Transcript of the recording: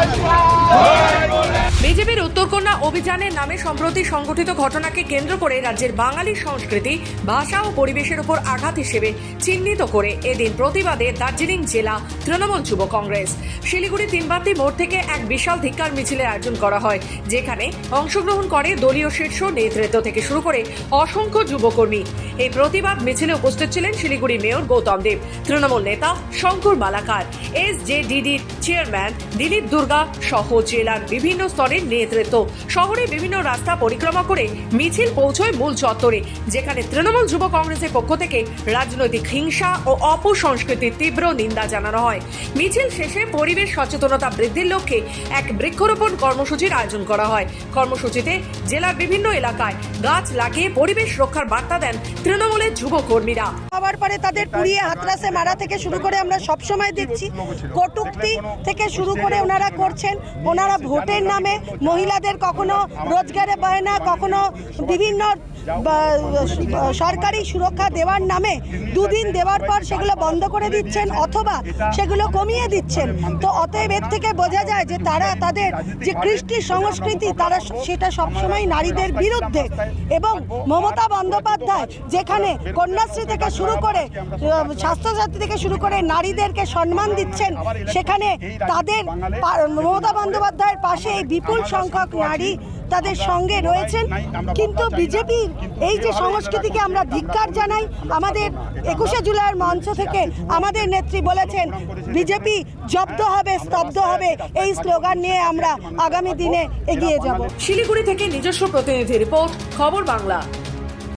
বিজেপির উত্তরকন্যা অভিযানের নামে সম্প্রতি সংগঠিত ঘটনাকে কেন্দ্র করে রাজ্যের বাঙালি সংস্কৃতি, ভাষা ও পরিবেশের উপর আঘাত হিসেবে চিহ্নিত করে এদিন প্রতিবাদে দার্জিলিং জেলা তৃণমূল যুব কংগ্রেস। শিলিগুড়ি তিনবাতি মোড় থেকে এক বিশাল ধিক্কার মিছিলের আয়োজন করা হয়, যেখানে অংশগ্রহণ করে দলীয় শীর্ষ নেতৃত্ব থেকে শুরু করে অসংখ্য যুবকর্মী। এই প্রতিবাদ মিছিলে উপস্থিত ছিলেন শিলিগুড়ি মেয়র গৌতম দেব, তৃণমূল নেতা Shankar Malakar, S J chairman Dilip Durga সহ জেলার বিভিন্ন স্তরের নেতৃত্ব। শহরে বিভিন্ন রাস্তা পরিক্রমা করে মিছিল পৌঁছয় মূল চত্বরে, যেখানে তৃণমূল যুব কংগ্রেসের পক্ষ থেকে রাজনৈতিক হিংসা ও অপসংস্কৃতির তীব্র নিন্দা জানানো হয়। মিছিল শেষে পরিবেশ সচেতনতা বৃদ্ধির লক্ষ্যে এক বৃক্ষরোপণ কর্মসূচির আয়োজন করা হয়। কর্মসূচিতে জেলার বিভিন্ন এলাকায় গাছ লাগিয়ে পরিবেশ রক্ষার বার্তা দেন তৃণমূলের যুব কর্মীরা। হওয়ার পরে তাদের পুড়িয়ে হাতরাসে মারা থেকে শুরু করে আমরা সব সময় দেখছি, কটুক্তি থেকে শুরু করে ওনারা করছেন। ওনারা ভোটের নামে মহিলাদের কখনো রোজগারে বায়না কখনো বিভিন্ন সরকারি সুরক্ষা দেওয়ার নামে দুদিন দেওয়ার পর সেগুলো বন্ধ করে দিচ্ছেন অথবা সেগুলো কমিয়ে দিচ্ছেন। তো অতএব এর থেকে বোঝা যায় যে তারা তাদের যে কৃষ্টি সংস্কৃতি, তারা সেটা সবসময় নারীদের বিরুদ্ধে এবং মমতা বন্দ্যোপাধ্যায় যেখানে কন্যাশ্রী থেকে শুরু করে স্বাস্থ্যসাথী থেকে শুরু করে নারীদেরকে সম্মান দিচ্ছেন, সেখানে তাদের মমতা বন্দ্যোপাধ্যায়ের পাশে বিপুল সংখ্যক নারী তাদের সঙ্গে রয়েছেন কিন্তু বিজেপির এই যে সংস্কৃতিকে আমরা ধিক্কার জানাই আমাদের একুশে জুলাইয়ের মঞ্চ থেকে আমাদের নেত্রী বলেছেন বিজেপি জব্দ হবে স্তব্ধ হবে এই স্লোগান নিয়ে আমরা আগামী দিনে এগিয়ে যাব শিলিগুড়ি থেকে নিজস্ব প্রতিনিধি রিপোর্ট খবর বাংলা